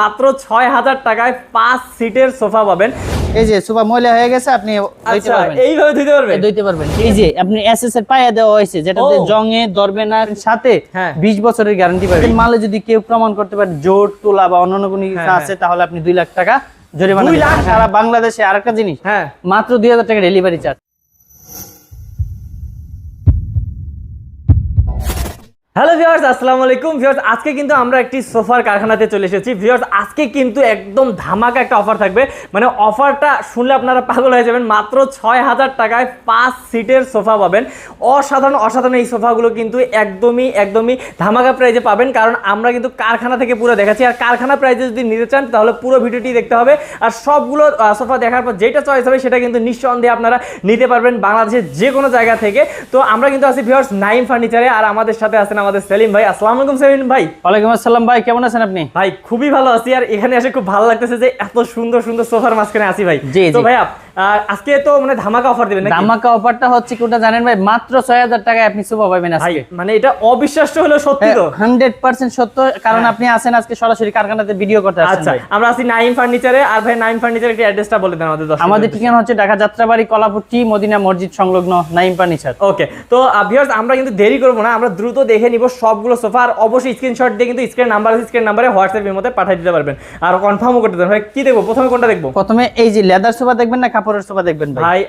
মাত্র ছয় হাজার টাকায় পাঁচ সিটের সোফা পাবেন। এই যে সুপার ময়লা হয়ে গেছে আপনি আচ্ছা এইভাবে ধুতে পারবেন? ধুইতে পারবেন। এই যে আপনি এসএস এর পায়া দেওয়া হয়েছে যেটাতে ও। জংয়ে ধরবে না সাথে হ্যাঁ। 20 বছরের গ্যারান্টি পাবেন। মালে যদি কেউ প্রমাণ করতে পারে জোট তোলা বা অন্যান্য কোনো কিছু হ্যাঁ, আছে তাহলে আপনি 2 লাখ টাকা জরিমানা দুই? সারা বাংলাদেশে আরেকটা জিনিস হ্যাঁ। মাত্র 2000 টাকা ডেলিভারি চার্জ হ্যালো ভিউয়ার্স আসসালামু আলাইকুম। ভিউয়ার্স আজকে কিন্তু আমরা একটি সোফার কারখানাতে চলে এসেছি। ভিউয়ার্স আজকে কিন্তু একদম ধামাকা একটা অফার থাকবে। মানে অফারটা শুনলে আপনারা পাগল হয়ে যাবেন। মাত্র ছয় হাজার টাকায় পাঁচ সিটের সোফা পাবেন। অসাধারণ অসাধারণ এই সোফাগুলো কিন্তু একদমই একদমই ধামাকা প্রাইজে পাবেন। কারণ আমরা কিন্তু কারখানা থেকে পুরো দেখাচ্ছি। আর কারখানা প্রাইজে যদি নিতে চান, তাহলে পুরো ভিডিওটি দেখতে হবে। আর সবগুলো সোফা দেখার পর যেটা চয়েস হবে, সেটা কিন্তু নিঃসন্দেহে আপনারা নিতে পারবেন বাংলাদেশের যে কোনো জায়গা থেকে। তো আমরা কিন্তু আছি ভিউয়ার্স নাইম ফার্নিচারে আর আমাদের সাথে আছেন আমাদের সেলিম ভাই। আসসালামু আলাইকুম সেলিম ভাই। ওয়ালাইকুম আসসালাম ভাই কেমন আছেন আপনি? ভাই খুবই ভালো আছি। আর এখানে এসে খুব ভালো লাগতেছে যে এত সুন্দর সুন্দর সোফার মাঝখানে আছি ভাই। জি, তো। ভাইয়া আজকে তো মানে ধামাকা অফার দিবেন ধামাকা অফারটা হচ্ছে কি ওটা জানেন ভাই? মাত্র 6000 টাকায় আপনি পাবেন আজকে। মানে এটা অবিশ্বাস্য হলো সত্যি তো। হান্ড্রেড পার্সেন্ট সত্য কারণ হ্যাঁ। আপনি আছেন আজকে সরাসরি কারখানাতে ভিডিও করতে আসছেন আচ্ছা আমরা আছি নাইম ফার্নিচারে আর ভাই নাইম ফার্নিচারের একটি অ্যাড্রেসটা বলে দেন আমাদের। আমাদের ঠিকানা হচ্ছে ঢাকা যাত্রাবাড়ি মদিনা মসজিদ সংলগ্ন নাইম ফার্নিচার। ওকে তো ভিউয়ার্স আমরা কিন্তু দেরি করব না আমরা দ্রুত দেখে নিব সবগুলো সোফা আর অবশ্যই স্ক্রিনশট দিয়ে কিন্তু স্ক্রিন নাম্বার আছে স্ক্রিন নাম্বারে হোয়াটসঅ্যাপের মধ্যে পাঠিয়ে দিতে পারবেন। আর কনফার্মও করতে দেবেন ভাই কি দেখব? প্রথমে কোনটা দেখব? প্রথমে এই যে লেদার সোফা দেখবেন না কাপড়ের সোফা দেখবেন ভাই।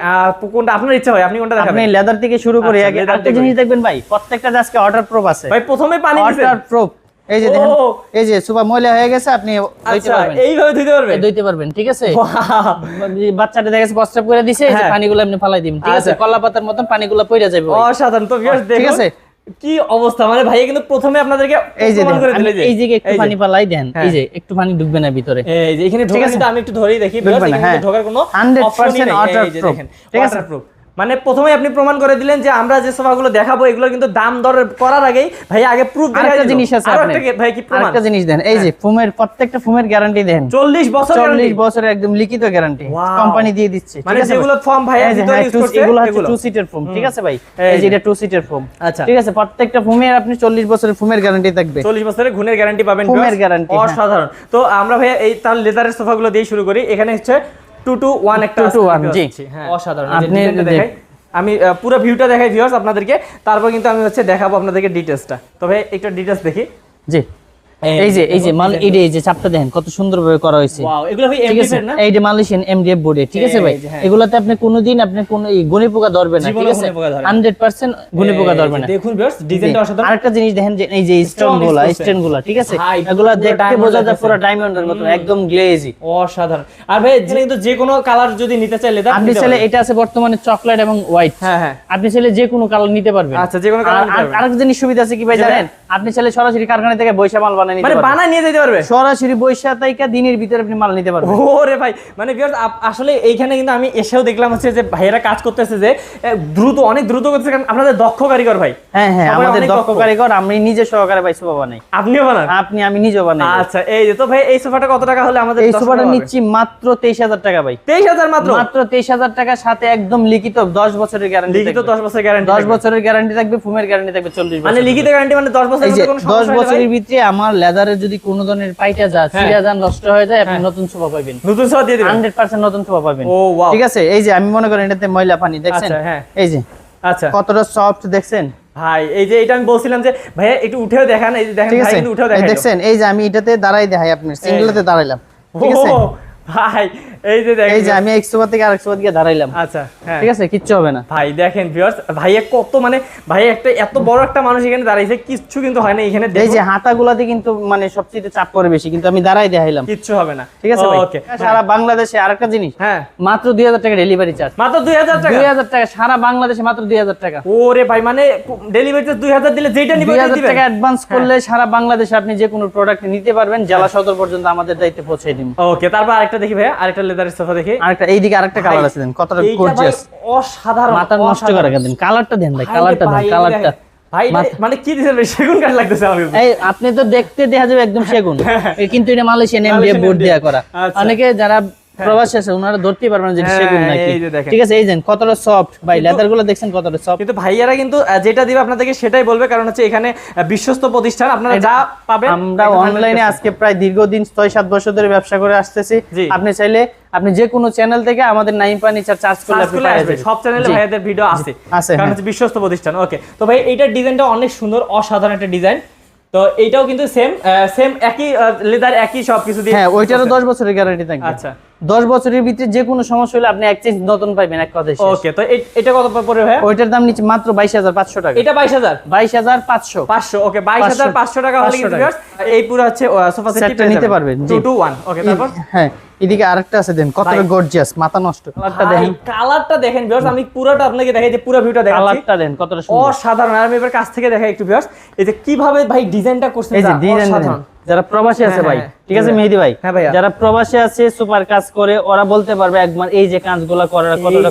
কোনটা আপনার ইচ্ছা ভাই আপনি কোনটা আপনি লেদার থেকে শুরু করে আচ্ছা, আগে একটা জিনিস দেখবেন ভাই প্রত্যেকটা আজকে অর্ডার প্রুফ আছে। ভাই প্রথমে পানি অর্ডার প্রুফ এই যে দেখেন এই যে ময়লা হয়ে গেছে আপনি ধুইতে আচ্ছা পারবেন। এইভাবে ধুতে পারবেন? ধুইতে পারবেন ঠিক আছে! বাচ্চাটা দেখেছে প্রস্রাব করে দিছে এই যে হ্যাঁ। পানিগুলো আপনি ফালাই দিবেন ঠিক আছে? আচ্ছা। কলা পাতার মতন পানিগুলো পড়ে যাবে অসাধারণ। তো ঠিক আছে। কি অবস্থা মানে ভাই কিন্তু প্রথমে আপনাদেরকে এই যে এই যে একটু পানি পালাই দেন হ্যাঁ। এই যে একটু পানি ঢুকবে না ভিতরে এই যে এখানে ঢোকার। আমি একটু ধরেই দেখি হ্যাঁ। ঢোকার কোনো 100% optionই নেই। এই যে waterproof, দেখেন, ঠিক আছে? মানে প্রথমে আপনি প্রমাণ করে দিলেন যে আমরা যে সোফাগুলো দেখাবো এগুলো কিন্তু দাম দর করার আগেই ভাই আগে প্রুফ আরেকটা জিনিস আছে। ভাই কি প্রমাণ? আরেকটা জিনিস দেন। এই যে ফোমের প্রত্যেকটা ফোমের গ্যারান্টি দেন। 40 বছর চল্লিশ guarantee। বছরের একদম লিখিত গ্যারান্টি কোম্পানি দিয়ে দিচ্ছে। মানে যেগুলো ফর্ম ভাই ভিতরে হ্যাঁ, ইউজ two- করছে এগুলো হচ্ছে টু সিটের ফোম ঠিক আছে ভাই? এই যে। এটা টু সিটের ফোম আচ্ছা। ঠিক আছে? প্রত্যেকটা ফোমে আপনি চল্লিশ বছরের ফোমের গ্যারান্টি থাকবে। 40 বছরের গুণের গ্যারান্টি পাবেন ফোমের গ্যারান্টি হ্যাঁ। অসাধারণ। তো আমরা ভাই এই তার লেদারের সোফাগুলো দিয়ে শুরু করি। এখানে হচ্ছে 2 টু ওয়ান একটা 2 to আছে, 1 দেখতে জি। হ্যাঁ। অসাধারণ। আপনি দেখাই আমি পুরো ভিউটা দেখাই ভিউয়ার্স আপনাদেরকে। তারপর কিন্তু আমি হচ্ছে দেখাবো আপনাদেরকে ডিটেলসটা তবে একটা ডিটেলস দেখি। জি। এই যে এই যে মাল এই যে- এই যে চাপটা দেখেন কত সুন্দরভাবে করা হয়েছে। এগুলো ভাই এমডিএফ না? এই যে মালয়েশিয়ান এমডিএফ বোর্ডে ঠিক আছে ভাই? হ্যাঁ। এগুলাতে আপনি কোনোদিন আপনি কোনো পোকা ধরবে না ঠিক আছে? পোকা ধরে 100% গুণী পোকা এই ধরবে না। দেখুন ভিউয়ার্স ডিজাইনটা অসাধারণ। আরেকটা জিনিস দেখেন যে এই যে স্টোনগুলা। স্টোনগুলা ঠিক আছে? এগুলা দেখতে বোঝা যায় পুরো ডায়মন্ডের মতো একদম গ্লেজি অসাধারণ। আর ভাই কিন্তু যে কোনো কালার যদি নিতে চাই লেদার আপনি চাইলে এটা আছে বর্তমানে চকলেট এবং হোয়াইট হ্যাঁ হ্যাঁ। আপনি চাইলে যে কোনো কালার নিতে পারবেন। আচ্ছা, যে কোনো পারবেন। আরেকটা জিনিস সুবিধা আছে কি ভাই জানেন? আপনি চাইলে সরাসরি কারখানা থেকে বৈশা মাল বানিয়ে নিতে মানে পারবেন নিয়ে যেতে পারবে? সরাসরি বৈশা তাইকা দিনের ভিতরে আপনি মাল নিতে পারবেন। ওরে ভাই মানে viewers, আসলে এইখানে কিন্তু আমি এসেও দেখলাম হচ্ছে যে ভাইয়েরা কাজ করতেছে যে দ্রুত অনেক দ্রুত করতেছে কারণ আপনাদের দক্ষ কারিগর ভাই। হ্যাঁ হ্যাঁ আমাদের দক্ষ দক্ষ। কারিগর আমি নিজে সহকারে ভাই সোফা বানাই। আপনিও বানান? আপনি আমি নিজে বানাই। আচ্ছা এই যে তো ভাই এই সোফাটা কত টাকা হলে আমাদের এই সোফাটা নিচ্ছি মাত্র তেইশ হাজার টাকা ভাই। তেইশ হাজার মাত্র? মাত্র তেইশ হাজার সাথে একদম লিখিত দশ বছরের গ্যারান্টি লিখিত দশ বছর গ্যারান্টি বছরের গ্যারান্টি থাকবে ফুমের গ্যারান্টি থাকবে চল্লিশ মানে লিখিত গ্যারান্টি মানে কোনো সমস্যা বছরের ভিতরে আমার লেদারের যদি কোনো ধরনের পাইটা যা হ্যাঁ। যান নষ্ট হয়ে যায় আপনি নতুন সোফা পাবেন। নতুন সোফা দিয়ে দিবেন? হান্ড্রেড পার্সেন্ট নতুন সোফা পাবেন। ও ওয়াও। ঠিক আছে? এই যে আমি মনে করি এটাতে ময়লা পানি দেখছেন? আচ্ছা, হ্যাঁ। এই যে আচ্ছা। কতটা সফট দেখছেন? ভাই এই যে এটা আমি বলছিলাম যে ভাইয়া একটু উঠেও দেখান এই যে দেখেন ভাই কিন্তু উঠেও দেখাই দেখছেন? এই যে আমি এটাতে দাঁড়াই দেখাই আপনি সিঙ্গেলতে দাঁড়াইলাম। ঠিক আছে? ভাই এই যে দেখেন এই যে আমি থেকে দিকে দাঁড়াইলাম। আচ্ছা হ্যাঁ। ঠিক আছে? কিচ্ছু হবে না। ভাই দেখেন ভিউয়ার্স ভাইয়া কত মানে ভাই একটা এত বড় একটা মানুষ এখানে দাঁড়াইছে কিচ্ছু কিন্তু হয় না এখানে এই যে হাতাগুলাতে কিন্তু মানে সবচেয়ে চাপ পড়ে বেশি কিন্তু আমি দাঁড়াই দেখাইলাম। কিচ্ছু হবে না। ঠিক আছে ভাই? ওকে সারা বাংলাদেশে আরেকটা জিনিস হ্যাঁ। মাত্র দুই হাজার টাকা ডেলিভারি চার্জ মাত্র দুই হাজার টাকা? দুই হাজার টাকা সারা বাংলাদেশে মাত্র দুই হাজার টাকা। ওরে ভাই মানে ডেলিভারি দুই হাজার দিলে যেটা নিবে দুই ওইটাই হাজার দিবেন? টাকা অ্যাডভান্স করলে সারা বাংলাদেশে আপনি যে কোনো প্রোডাক্ট নিতে পারবেন জেলা সদর পর্যন্ত আমাদের দায়িত্বে পৌঁছে দিন ওকে তারপর আরেকটা দেখি ভাই আরেকটা লেদারের সোফা দেখি। আরেকটা এইদিকে আরেকটা কালার আছে দেন কতটা এইটা গর্জিয়াস অসাধারণ মাথা নষ্ট করে দেন কালারটা দেন ভাই কালারটা দেন কালারটা ভাই মানে কি দিছেন সেগুন কাঠ লাগতেছে আমার এই আপনি তো দেখতে দেখা যাবে একদম সেগুন। কিন্তু এটা মালয়েশিয়ান এমডিএফ দিয়ে বোর্ড দেওয়া দেয়া করা। আচ্ছা। অনেকে যারা প্রবাসী আছে ওনারা ধরতেই পারবেন না যে হ্যাঁ, সেগুন নাকি। ঠিক আছে এই দেন কতটা সফট ভাই লেদারগুলো দেখছেন কতটা সফট কিন্তু ভাইয়ারা কিন্তু যেটা দিবে আপনাদেরকে সেটাই বলবে কারণ হচ্ছে এখানে বিশ্বস্ত প্রতিষ্ঠান আপনারা যা পাবেন আমরা অনলাইনে আজকে প্রায় দীর্ঘদিন ছয় সাত বছর ধরে ব্যবসা করে আসতেছি। আপনি চাইলে আপনি যে কোনো চ্যানেল থেকে আমাদের নাইম ফার্নিচার চার্জ করলে আপনি পাওয়া সব চ্যানেলে। ভাইয়াদের ভিডিও আছে। কারণ হ্যাঁ। হচ্ছে বিশ্বস্ত প্রতিষ্ঠান ওকে তো ভাই এইটার ডিজাইনটা অনেক সুন্দর অসাধারণ একটা ডিজাইন তো এইটাও কিন্তু সেম সেম একই লেদার একই সব কিছু দিয়ে হ্যাঁ ওইটারও দশ বছরের গ্যারান্টি থাকবে। আচ্ছা। দশ বছরের ভিতরে যে কোনো সমস্যা হলে আপনি এক্সচেঞ্জ নতুন পাইবেন এক শেষ। ওকে তো এটা কত পরে ভাইয়া? ওইটার দাম নিচে মাত্র বাইশ হাজার পাঁচশো টাকা। এটা বাইশ হাজার? বাইশ হাজার পাঁচশো। পাঁচশো ওকে বাইশ হাজার পাঁচশো টাকা হলে 500 কিন্তু এই পুরো হচ্ছে সোফা সেটটা নিতে পারবেন। টু টু ওয়ান ওকে তারপর? হ্যাঁ এদিকে আরেকটা আছে দেন কতটা গর্জিয়াস মাথা নষ্ট। কালারটা দেখেন। কালারটা দেখেন ভিউয়ার্স আমি পুরোটা আপনাকে দেখাই যে পুরো ভিউটা দেখাচ্ছি। কালারটা দেন কতটা সুন্দর। অসাধারণ আর আমি এবার কাছ থেকে দেখাই একটু ভিউয়ার্স এই যে কীভাবে ভাই ডিজাইনটা করছেন এই যে ডিজাইন যারা প্রবাসী আছে হ্যাঁ, ভাই হ্যাঁ, ঠিক আছে হ্যাঁ। মেহেদি ভাই? হ্যাঁ যারা প্রবাসী আছে সুপার কাজ করে ওরা বলতে পারবে একবার এই যে কাজগুলো করার কতটা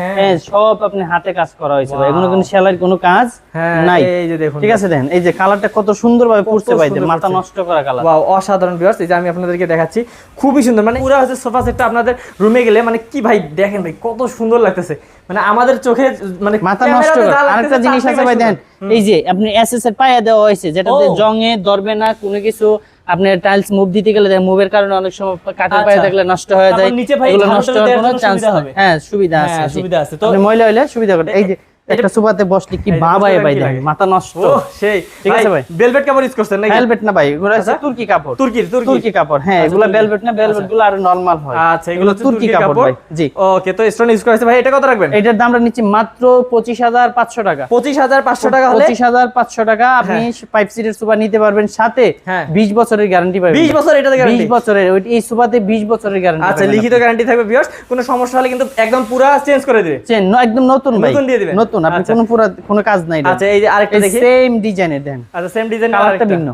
হ্যাঁ। সব আপনি হাতে কাজ করা হয়েছে ভাই। এগুলো কোনো সেলাইয়ের কোনো কাজ নাই। এই যে দেখুন। ঠিক আছে দেন। এই যে কালারটা কত সুন্দর ভাবে পড়ছে ভাই মাথা নষ্ট করা কালার ওয়াও অসাধারণ ভিউয়ার্স এই যে আমি আপনাদেরকে দেখাচ্ছি খুবই সুন্দর। মানে পুরো হচ্ছে সোফা সেটটা আপনাদের রুমে গেলে মানে কি ভাই দেখেন ভাই কত সুন্দর লাগতেছে। মানে আমাদের চোখে মানে মাথা নষ্ট আরেকটা জিনিস আছে ভাই। দেন। এই যে আপনি এসএস এর পায়া দেওয়া হয়েছে যেটাতে জং এ ধরবে না কোনো কিছু আপনি টাইলস মুভ দিতে গেলে মুভের কারণে অনেক সময় কাঠের পায়ে আচ্ছা। থাকলে নষ্ট হয়ে যায় তারপর নিচে ভাই নষ্ট হওয়ার কোনো চান্স। হ্যাঁ সুবিধা হ্যাঁ, আছে সুবিধা আছে। তো- ময়লা হইলে সুবিধা করে এই যে একটা সুপাতে বসলে কি ভাই মাথা নষ্ট। সেই ঠিক আছে ভাই। ভেলভেট কাপড় ইউজ করছেন নাকি? ভেলভেট না ভাই এগুলো হচ্ছে আচ্ছা। তুর্কি কাপড়। তুর্কি তুর্কি কাপড় হ্যাঁ এগুলো ভেলভেট না ভেলভেটগুলো আরও নরমাল হয়। আচ্ছা এগুলো তুর্কি কাপড় ভাই জি। ওকে তো স্টোন ইউজ করেছে ভাই এটা কত রাখবেন? এটার দামটা মাত্র পঁচিশ হাজার পাঁচশো টাকা। পঁচিশ হাজার পাঁচশো টাকা হলে? পঁচিশ হাজার পাঁচশো টাকা আপনি পাইপ সিটের সুপার নিতে পারবেন সাথে হ্যাঁ। বিশ বছরের গ্যারান্টি পাবেন। বিশ বছর এটাতে বিশ গ্যারান্টি বছরের এই সুপাতে বিশ বছরের গ্যারান্টি আচ্ছা লিখিত গ্যারান্টি থাকবে ভিউয়ার্স কোনো সমস্যা হলে কিন্তু একদম পুরো চেঞ্জ করে দিবে। চেঞ্জ একদম নতুন ভাই। নতুন দিয়ে দিবেন? নতুন আপনি আচ্ছা। কোনো পুরো কোনো কাজ নাই আচ্ছা এই যে আরেকটা দেখি। সেম ডিজাইনের দেন। আচ্ছা সেম ডিজাইন আরেকটা। ভিন্ন।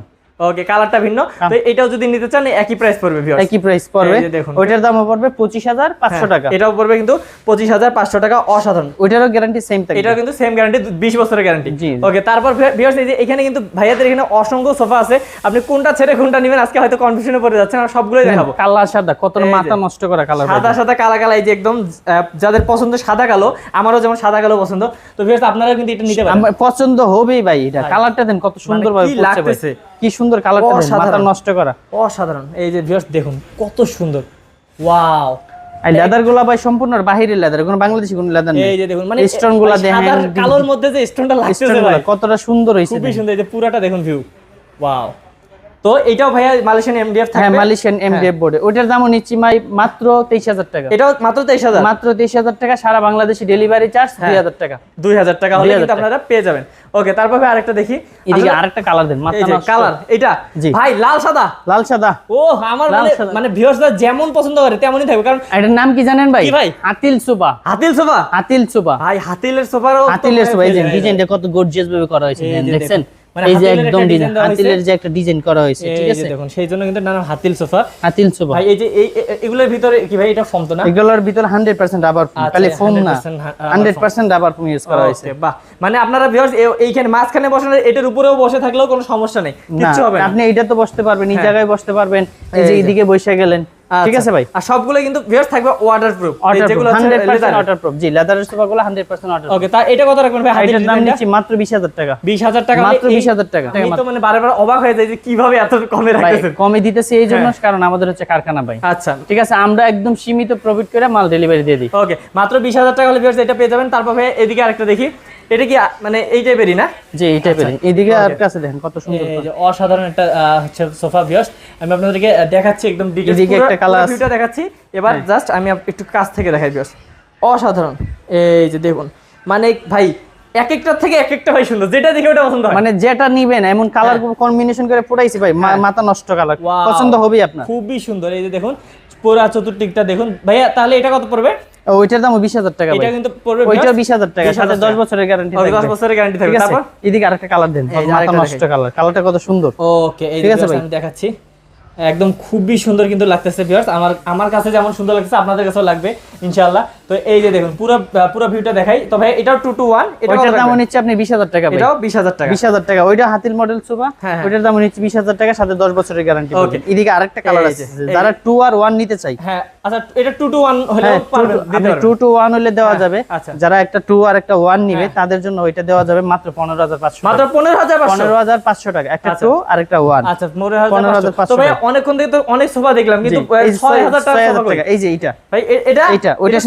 ওকে কালারটা ভিন্ন। তো এটাও যদি নিতে চান একই প্রাইস পড়বে ভিউয়ার্স একই প্রাইস পড়বে। এই যে দেখুন। ওইটার দাম পড়বে পঁচিশ হাজার পাঁচশো টাকা। হ্যাঁ, এটাও পড়বে কিন্তু পঁচিশ হাজার পাঁচশো টাকা অসাধারণ। ওইটারও গ্যারান্টি সেম থাকবে। এটাও কিন্তু সেম গ্যারান্টি বিশ বছরের গ্যারান্টি। ওকে তারপর ভিউয়ার্স এই যে এখানে কিন্তু ভাইয়াদের এখানে অসংখ্য সোফা আছে। আপনি কোনটা ছেড়ে কোনটা নেবেন আজকে হয়তো কনফিউশনে পড়ে যাচ্ছেন আমরা সবগুলোই দেখাবো। কালার সাদা কত মাথা নষ্ট করা কালার সাদা সাদা কালা কালা এই যে একদম যাদের পছন্দ সাদা কালো আমারও যেমন সাদা কালো পছন্দ। তো ভিউয়ার্স আপনারা কিন্তু এটা নিতে পারেন। পছন্দ হবেই ভাই এটা। কালারটা দেন কত সুন্দর ভাবে ভাই। লাগতেছে? কি সুন্দর কালারটা মাথা নষ্ট করা। অসাধারণ। এই যে ভিউয়ার্স দেখুন কত সুন্দর। ওয়াও আর লেদারগুলা ভাই সম্পূর্ণ বাহিরের লেদার কোনো বাংলাদেশি কোনো লেদার নেই। এই যে দেখুন মানে স্টোনগুলা ভাই, দেখেন কালোর মধ্যে যে স্টোনটা লাগছে কতটা সুন্দর হইছে খুবই সুন্দর এই যে পুরাটা দেখুন ভিউ ওয়াও তো এটাও ভাইয়া মালয়েশিয়ান এমডিএফ হ্যাঁ থাকবে? মালয়েশিয়ান এমডিএফ বোর্ডে দামও নিচ্ছি মাই মাত্র তেইশ হাজার টাকা। এটাও মাত্র তেইশ হাজার? মাত্র তেইশ হাজার টাকা সারা বাংলাদেশি ডেলিভারি চার্জ দুই হাজার টাকা। দুই হাজার টাকা হলে কিন্তু আপনারা পেয়ে যাবেন। ওকে তারপর আরেকটা দেখি। এদিকে আরেকটা কালার দেন নষ্ট। কালার এটা ভাই লাল সাদা। লাল সাদা। ও আমার লাল মানে মানে ভিউয়ার্সরা যেমন পছন্দ করে তেমনই থাকবে। কারণ এটার নাম কি জানেন ভাই? কি ভাই? Hatil sofa Hatil sofa Hatil sofa ভাই হাতিলের সোফারও হাতিলের সোফা এই যে ডিজাইনটা কত গর্জিয়াস ভাবে করা হয়েছে দেখছেন এই যে একদম একটা ডিজাইন design দেওয়া হয়েছে। হাতিলের যে একটা ডিজাইন করা হয়েছে ঠিক আছে? দেখুন সেই জন্য কিন্তু নাম হাতিল সোফা। হাতিল সোফা। ভাই এই যে এই এ- এ- এগুলোর ভিতরে কি ভাই এটা ফর্ম তো না? এগুলোর ভিতরে হান্ড্রেড পার্সেন্ট রাবার ফোম খালি ফোম না। 100% হান্ড্রেড পার্সেন্ট রাবার ইউজ করা হয়েছে। বাহ। মানে আপনারা ভিউয়ার্স এইখানে মাঝখানে বসেন এটার উপরেও বসে থাকলেও কোনো সমস্যা নেই। না কিচ্ছু হবে না। আপনি এইটা তো বসতে পারবেন এই হ্যাঁ। জায়গায় বসতে পারবেন এই যে। এইদিকে বসে গেলেন। ঠিক আচ্ছা। আছে ভাই। আর সবগুলো কিন্তু ভিউয়ার্স থাকবে waterproof waterproof hundred percent waterproof জি লেদারের সোফাগুলো হান্ড্রেড পার্সেন্ট ওয়াটার ওকে তা এটা কত রাখবেন ভাই এটার দাম নিচ্ছি মাত্র বিশ হাজার টাকা। বিশ হাজার টাকা মাত্র 20,000 টাকা। আমি তো মানে বারবার অবাক হয়ে যাই যে কীভাবে এত কমে রাখতেছেন। কমে দিতেছি এই জন্য হ্যাঁ। কারণ আমাদের হচ্ছে কারখানা ভাই। আচ্ছা। ঠিক আছে আমরা একদম সীমিত প্রফিট করে মাল ডেলিভারি দিয়ে দিই। ওকে মাত্র বিশ হাজার টাকা হলে ভিউয়ার্স এটা পেয়ে যাবেন। তারপর ভাই এদিকে আরেকটা দেখি। এটা কি মানে এই টাইপেরই না? জি এই টাইপের এইদিকে আর আচ্ছা। কাছে দেখেন কত সুন্দর এই যে অসাধারণ একটা হচ্ছে সোফা ভিউয়ার্স আমি আপনাদেরকে দেখাচ্ছি একদম ডিটেইলস এদিকে একটা আছে। ভিউটা দেখাচ্ছি। এবার জাস্ট আমি একটু কাছ থেকে দেখাই ভিউয়ার্স অসাধারণ। এই যে দেখুন মানে ভাই এক একটার থেকে এক একটা ভাই সুন্দর। যেটা দেখে ওটা পছন্দ হয়। মানে যেটা নিবেন এমন কালার কম্বিনেশন করে পড়াইছি ভাই হ্যাঁ। মাথা নষ্ট কালার পছন্দ হবেই আপনার। খুবই সুন্দর। এই যে দেখুন পুরা চতুর্দিকটা দেখুন। ভাইয়া তাহলে এটা কত পড়বে? ওইটার দাম বিশ হাজার টাকা এটা কিন্তু পড়বে ওইটার বিশ হাজার টাকা সাথে দশ টাকা। বছরের গ্যারান্টি থাকবে। 10 বছরের গ্যারান্টি থাকবে। তারপর? এদিকে আরেকটা কালার দেন। মাথা নষ্ট কালার কালারটা কত সুন্দর। ওকে এই আমি দেখাচ্ছি। একদম খুবই সুন্দর কিন্তু লাগতেছে ভিউয়ার্স আমার আমার কাছে যেমন সুন্দর লাগছে আপনাদের কাছেও লাগবে ইনশাআল্লাহ। তো এই যে দেখুন পুরো পুরো ভিউটা দেখাই। তো ভাই এটাও টু টু ওয়ান ওইটার দাম নিচ্ছে আপনি বিশ হাজার টাকা এটাও বিশ হাজার টাকা। বিশ হাজার টাকা। ওইটা হাতিল মডেল সোফা হ্যাঁ, হ্যাঁ। ওইটার দাম বিশ হাজার টাকা সাথে দশ বছরের গ্যারান্টি Okay. এদিকে আরেকটা কালার আছে। যারা টু আর ওয়ান নিতে চাই। হ্যাঁ আচ্ছা এটা টু টু ওয়ান হলে পারবেন আপনি পারবেন। টু টু ওয়ান হলে দেওয়া হ্যাঁ, যাবে। আচ্ছা। যারা একটা টু আর একটা ওয়ান নিবে। তাদের জন্য ওইটা দেওয়া যাবে মাত্র পনেরো হাজার পাঁচশো মাত্র পনেরো হাজার পাঁচশো? পনেরো হাজার পাঁচশো টাকা। একটা আচ্ছা। টু আর একটা ওয়ান আচ্ছা পনেরো হাজার 15,500 পাঁচশো। তো ভাই অনেকক্ষণ থেকে তো অনেক সোফা দেখলাম কিন্তু ছয় হাজার টাকা সোফা এই যে এটা ভাই এ- এটা ওইটা ওইটার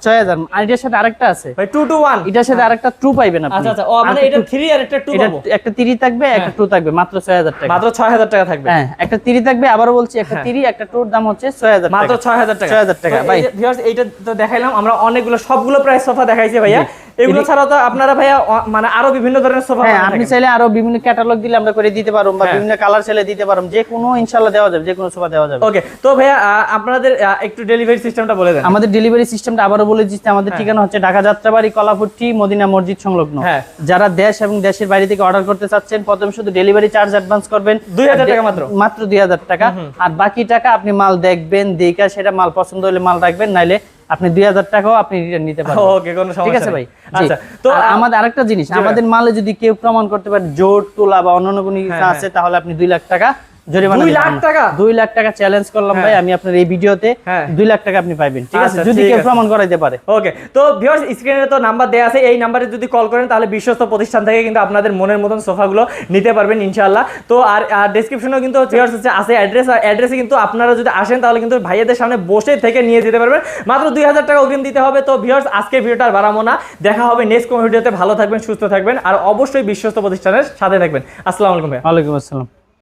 ছয় হাজার? আর এটার সাথে আরেকটা আছে। ভাই টু টু ওয়ান এটার সাথে আরেকটা টু পাইবেন আপনি। আচ্ছা আচ্ছা। ও মানে এটা একটু- আর একটা টু পাবো। একটা তিরি থাকবে একটা টু থাকবে মাত্র ছয় হাজার টাকা। মাত্র ছয় হাজার টাকা থাকবে। হ্যাঁ একটা থাকবে বলছি একটা তিরি একটা দাম হচ্ছে মাত্র টাকা। 6,000 ভাই। এইটা তো দেখাইলাম আমরা অনেকগুলো সবগুলো প্রায় সোফা দেখাইছি ভাইয়া। এগুলো ছাড়াও তো আপনারা ভাইয়া মানে আরও বিভিন্ন ধরনের সোফা হ্যাঁ আপনি চাইলে আরও বিভিন্ন ক্যাটালগ দিলে আমরা করে দিতে পারব বা হ্যাঁ। বিভিন্ন কালার চাইলে দিতে পারব যে কোনো ইনশাল্লাহ দেওয়া যাবে যে কোনো সোফা দেওয়া যাবে। ওকে তো ভাইয়া আপনাদের একটু ডেলিভারি সিস্টেমটা বলে দেন। আমাদের ডেলিভারি সিস্টেমটা আবারও বলে দিচ্ছি আমাদের ঠিকানা হচ্ছে ঢাকা যাত্রাবাড়ি কলাপুট্টি মদিনা মসজিদ সংলগ্ন। হ্যাঁ। যারা দেশ এবং দেশের বাইরে থেকে অর্ডার করতে চাচ্ছেন প্রথমে শুধু ডেলিভারি চার্জ অ্যাডভান্স করবেন। 2000 টাকা মাত্র? মাত্র দুই হাজার টাকা। আর বাকি টাকা আপনি মাল দেখবেন দেখা সেটা মাল পছন্দ হলে মাল রাখবেন নাইলে আপনি দুই হাজার টাকাও আপনি রিটার্ন নিতে পারবেন। ওকে কোনো ঠিক আছে ভাই? আচ্ছা তো আমাদের আরেকটা জিনিস আমাদের মালে যদি কেউ প্রমাণ করতে পারে জোর তোলা বা অন্যান্য কোনো কিছু হ্যাঁ, আছে তাহলে আপনি দুই লাখ টাকা জরিমানা লাখ টাকা? দুই লাখ টাকা চ্যালেঞ্জ করলাম ভাই আমি আপনার এই ভিডিওতে হ্যাঁ। লাখ টাকা আপনি ঠিক আছে? আচ্ছা, যদি কেউ প্রমাণ করাইতে পারে। ওকে তো ভিউয়ার্স স্ক্রিনে তো নাম্বার দেওয়া আছে এই নাম্বারে যদি কল করেন তাহলে বিশ্বস্ত প্রতিষ্ঠান থেকে কিন্তু আপনাদের মনের মতন সোফাগুলো নিতে পারবেন ইনশাআল্লাহ। তো আর ডেসক্রিপশনেও কিন্তু ভিউয়ার্স হচ্ছে আছে অ্যাড্রেস আর অ্যাড্রেসে কিন্তু আপনারা যদি আসেন তাহলে কিন্তু ভাইয়াদের সামনে বসে থেকে নিয়ে যেতে পারবেন। মাত্র দুই হাজার টাকা অগ্রিম দিতে হবে তো ভিউয়ার্স আজকে ভিডিওটা আর বাড়াবো না। দেখা হবে নেক্সট কোনো ভিডিওতে ভালো থাকবেন সুস্থ থাকবেন আর অবশ্যই বিশ্বস্ত প্রতিষ্ঠানের সাথে থাকবেন। আসসালামু আলাইকুম ওয়ালাইকুম আসসালাম।